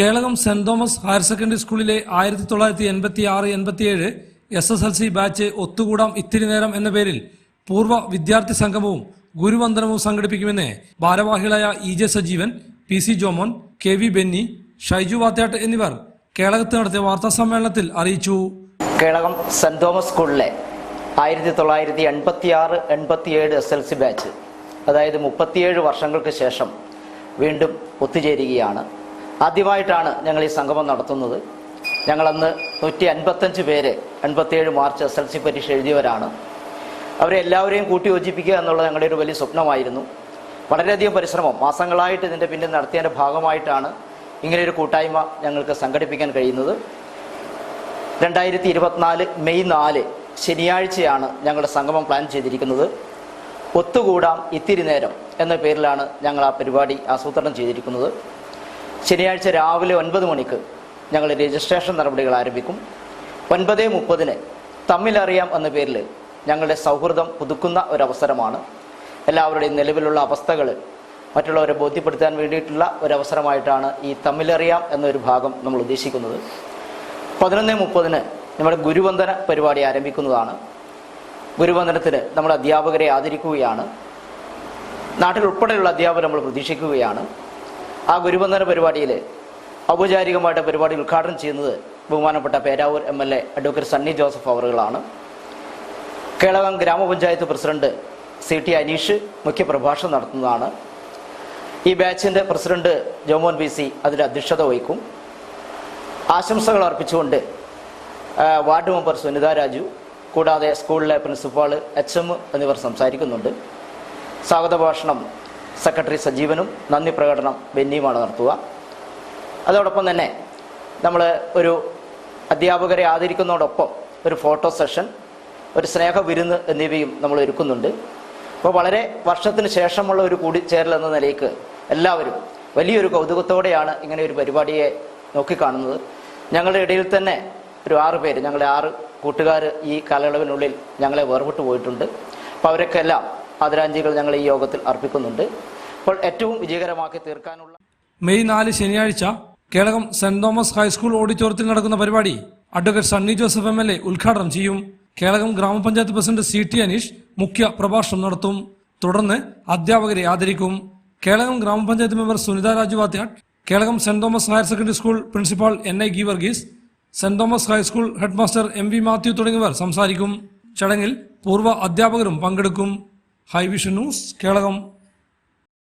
Kelakam saint Thomas higher secondary സ്കൂളിലെ ആയിരത്തി തൊള്ളായിരത്തി എൺപത്തി ആറ് എൺപത്തിയേഴ് S S L C batch ഒത്തുകൂടാം ഇത്തിരി നേരം എന്ന പേരിൽ പൂർവ വിദ്യാർത്ഥി സംഗമവും ഗുരുവന്ദനവും സംഘടിപ്പിക്കുമെന്ന് ഭാരവാഹികളായ E J Sajeevan P C Jomon K V Benny Shaiju Vathyatt എന്നിവർ കേളകത്ത് നടത്തിയ വാർത്താ സമ്മേളനത്തിൽ അറിയിച്ചു. കേളകം സെന്റ് തോമസ് സ്കൂളിലെ ആയിരത്തി തൊള്ളായിരത്തി എൺപത്തി ആറ് എൺപത്തിയേഴ് എസ് എൽ സി ബാച്ച് അതായത് മുപ്പത്തിയേഴ് വർഷങ്ങൾക്ക് ശേഷം വീണ്ടും ഒത്തുചേരുകയാണ്. ആദ്യമായിട്ടാണ് ഞങ്ങൾ ഈ സംഗമം നടത്തുന്നത്. ഞങ്ങളന്ന് നൂറ്റി അൻപത്തഞ്ച് പേര് എൺപത്തിയേഴ് മാർച്ച് എസ് എൽ സി പരീക്ഷ എഴുതിയവരാണ്. അവരെ എല്ലാവരെയും കൂട്ടി യോജിപ്പിക്കുക എന്നുള്ളത് ഞങ്ങളുടെ ഒരു വലിയ സ്വപ്നമായിരുന്നു. വളരെയധികം പരിശ്രമം മാസങ്ങളായിട്ട് ഇതിന്റെ പിന്നിൽ നടത്തിയതിന്റെ ഭാഗമായിട്ടാണ് ഇങ്ങനെയൊരു കൂട്ടായ്മ ഞങ്ങൾക്ക് സംഘടിപ്പിക്കാൻ കഴിയുന്നത്. രണ്ടായിരത്തി ഇരുപത്തിനാല് മെയ് നാല് ശനിയാഴ്ചയാണ് ഞങ്ങളുടെ സംഗമം പ്ലാൻ ചെയ്തിരിക്കുന്നത്. ഒത്തുകൂടാം ഇത്തിരി നേരം എന്ന പേരിലാണ് ഞങ്ങൾ ആ പരിപാടി ആസൂത്രണം ചെയ്തിരിക്കുന്നത്. ശനിയാഴ്ച രാവിലെ ഒൻപത് മണിക്ക് ഞങ്ങൾ രജിസ്ട്രേഷൻ നടപടികൾ ആരംഭിക്കും. ഒൻപത് മുപ്പതിന് തമ്മിലറിയാം എന്ന പേരിൽ ഞങ്ങളുടെ സൗഹൃദം പുതുക്കുന്ന ഒരവസരമാണ്. എല്ലാവരുടെയും നിലവിലുള്ള അവസ്ഥകൾ മറ്റുള്ളവരെ ബോധ്യപ്പെടുത്താൻ വേണ്ടിയിട്ടുള്ള ഒരവസരമായിട്ടാണ് ഈ തമ്മിലറിയാം എന്നൊരു ഭാഗം നമ്മൾ ഉദ്ദേശിക്കുന്നത്. പതിനൊന്ന് മുപ്പതിന് നമ്മുടെ ഗുരുവന്ദന പരിപാടി ആരംഭിക്കുന്നതാണ്. ഗുരുവന്ദനത്തിന് നമ്മുടെ അധ്യാപകരെ ആദരിക്കുകയാണ്. നാട്ടിൽ ഉൾപ്പെടെയുള്ള അധ്യാപകർ നമ്മൾ പ്രതീക്ഷിക്കുകയാണ്. ആ ഗുരുവന്ദന പരിപാടിയിൽ ഔപചാരികമായിട്ട് പരിപാടി ഉദ്ഘാടനം ചെയ്യുന്നത് ബഹുമാനപ്പെട്ട Peravoor M L A advocate Sunny Joseph അവറുകളാണ്. Kelakam ഗ്രാമപഞ്ചായത്ത് പ്രസിഡന്റ് സി ടി അനീഷ് മുഖ്യപ്രഭാഷണം നടത്തുന്നതാണ്. ഈ ബാച്ചിന്റെ പ്രസിഡന്റ് ജോമോൻ ബി സി അതിന്റെ അധ്യക്ഷത വഹിക്കും. ആശംസകൾ അർപ്പിച്ചുകൊണ്ട് വാർഡ് മെമ്പർ സുനിത രാജു കൂടാതെ സ്കൂളിലെ പ്രിൻസിപ്പാൾ എച്ച് എം എന്നിവർ സംസാരിക്കുന്നുണ്ട്. സ്വാഗത ഭാഷണം സെക്രട്ടറി സജീവനും നന്ദി പ്രകടനം ബെന്നിയുമാണ് നടത്തുക. അതോടൊപ്പം തന്നെ നമ്മൾ ഒരു അധ്യാപകരെ ആദരിക്കുന്നതോടൊപ്പം ഒരു ഫോട്ടോ സെഷൻ ഒരു സ്നേഹ വിരുന്ന് എന്നിവയും നമ്മൾ ഒരുക്കുന്നുണ്ട്. അപ്പോൾ വളരെ വർഷത്തിന് ശേഷമുള്ള ഒരു കൂടിച്ചേരൽ എന്ന നിലയ്ക്ക് എല്ലാവരും വലിയൊരു കൗതുകത്തോടെയാണ് ഇങ്ങനെ ഒരു പരിപാടിയെ നോക്കിക്കാണുന്നത്. ഞങ്ങളുടെ ഇടയിൽ തന്നെ ഒരു ആറ് പേര് ഞങ്ങളുടെ ആറ് കൂട്ടുകാർ ഈ കാലയളവിനുള്ളിൽ ഞങ്ങളെ വേർപെട്ടു പോയിട്ടുണ്ട്. അപ്പോൾ അവരൊക്കെല്ലാം ആദരാഞ്ജലികൾ ഞങ്ങൾ ഈ യോഗത്തിൽ അർപ്പിക്കുന്നുണ്ട്. അപ്പോൾ ഏറ്റവും വിജയകരമാക്കി തീർക്കാനുള്ള മെയ് നാല് ശനിയാഴ്ച കേളകം സെന്റ് തോമസ് ഹൈസ്കൂൾ ഓഡിറ്റോറിയത്തിൽ നടക്കുന്ന പരിപാടി advocate Sunny Joseph M L A ഉദ്ഘാടനം ചെയ്യും. കേളകം ഗ്രാമപഞ്ചായത്ത് പ്രസിഡന്റ് സി ടി അനീഷ് മുഖ്യ പ്രഭാഷണം നടത്തും. തുടർന്ന് അധ്യാപകരെ ആദരിക്കും. കേളകം ഗ്രാമപഞ്ചായത്ത് member Sunitha Raju Vathyatt Kelakam Saint Thomas higher secondary school principal N I GI Varghese Saint Thomas high school headmaster M V Mathew തുടങ്ങിയവർ സംസാരിക്കും. ചടങ്ങിൽ പൂർവ അധ്യാപകരും പങ്കെടുക്കും. ഹൈവിഷൻ ന്യൂസ് കേളകം